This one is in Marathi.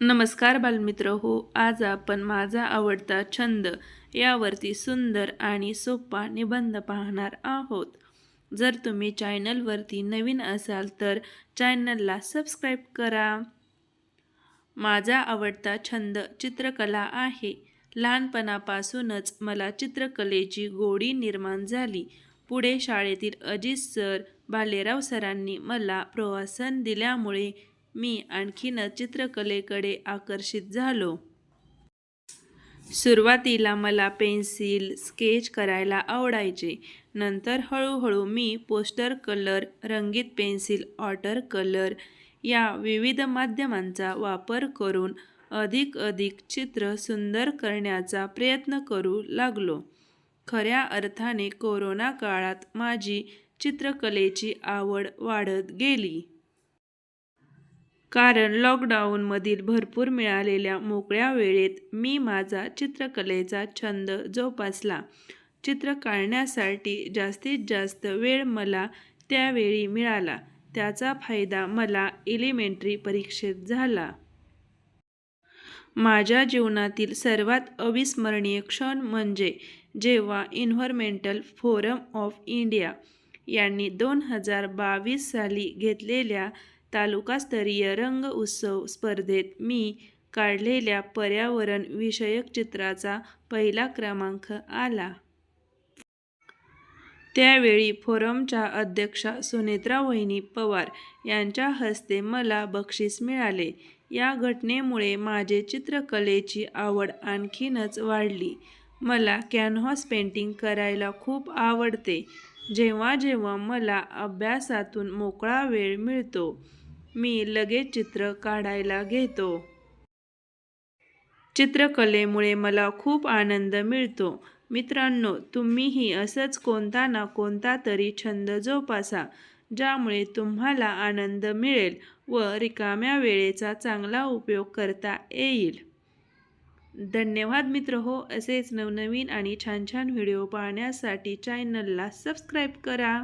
नमस्कार बालमित्र हो आज आपण माझा आवडता छंद यावरती सुंदर आणि सोपा निबंध पाहणार आहोत. जर तुम्ही चॅनलवरती नवीन असाल तर चॅनलला सबस्क्राईब करा. माझा आवडता छंद चित्रकला आहे. लहानपणापासूनच मला चित्रकलेची गोडी निर्माण झाली. पुढे शाळेतील अजित सर भालेराव सरांनी मला प्रोत्साहन दिल्यामुळे मी आणखीनच चित्रकलेकडे आकर्षित झालो. सुरुवातीला मला पेन्सिल स्केच करायला आवडायचे. नंतर हळूहळू मी पोस्टर कलर रंगीत पेन्सिल वॉटर कलर या विविध माध्यमांचा वापर करून अधिक अधिक चित्र सुंदर करण्याचा प्रयत्न करू लागलो. खऱ्या अर्थाने कोरोना काळात माझी चित्रकलेची आवड वाढत गेली. कारण लॉकडाऊनमधील भरपूर मिळालेल्या मोकळ्या वेळेत मी माझा चित्रकलेचा छंद जोपासला. चित्र काढण्यासाठी जास्तीत जास्त वेळ मला त्यावेळी मिळाला. त्याचा फायदा मला एलिमेंटरी परीक्षेत झाला. माझ्या जीवनातील सर्वात अविस्मरणीय क्षण म्हणजे जेव्हा इन्व्हर्मेंटल फोरम ऑफ इंडिया यांनी दोन हजार बावीस साली घेतलेल्या तालुकास्तरीय रंग उत्सव स्पर्धेत मी काढलेल्या पर्यावरण विषयक चित्राचा पहिला क्रमांक आला. त्यावेळी फोरमच्या अध्यक्षा सुनेत्रा वहिनी पवार यांच्या हस्ते मला बक्षीस मिळाले. या घटनेमुळे माझे चित्रकलेची आवड आणखीनच वाढली. मला कॅनव्हास पेंटिंग करायला खूप आवडते. जेव्हा जेव्हा मला अभ्यासातून मोकळा वेळ मिळतो मी लगेच चित्र काढायला घेतो. चित्रकलेमुळे मला खूप आनंद मिळतो. मित्रांनो तुम्हीही असंच कोणता ना कोणता तरी छंद जोपासा ज्यामुळे तुम्हाला आनंद मिळेल व रिकाम्या वेळेचा चांगला उपयोग करता येईल. धन्यवाद मित्र. हो असेच नवनवीन आणि छान छान व्हिडिओ पाहण्यासाठी चॅनलला सबस्क्राईब करा.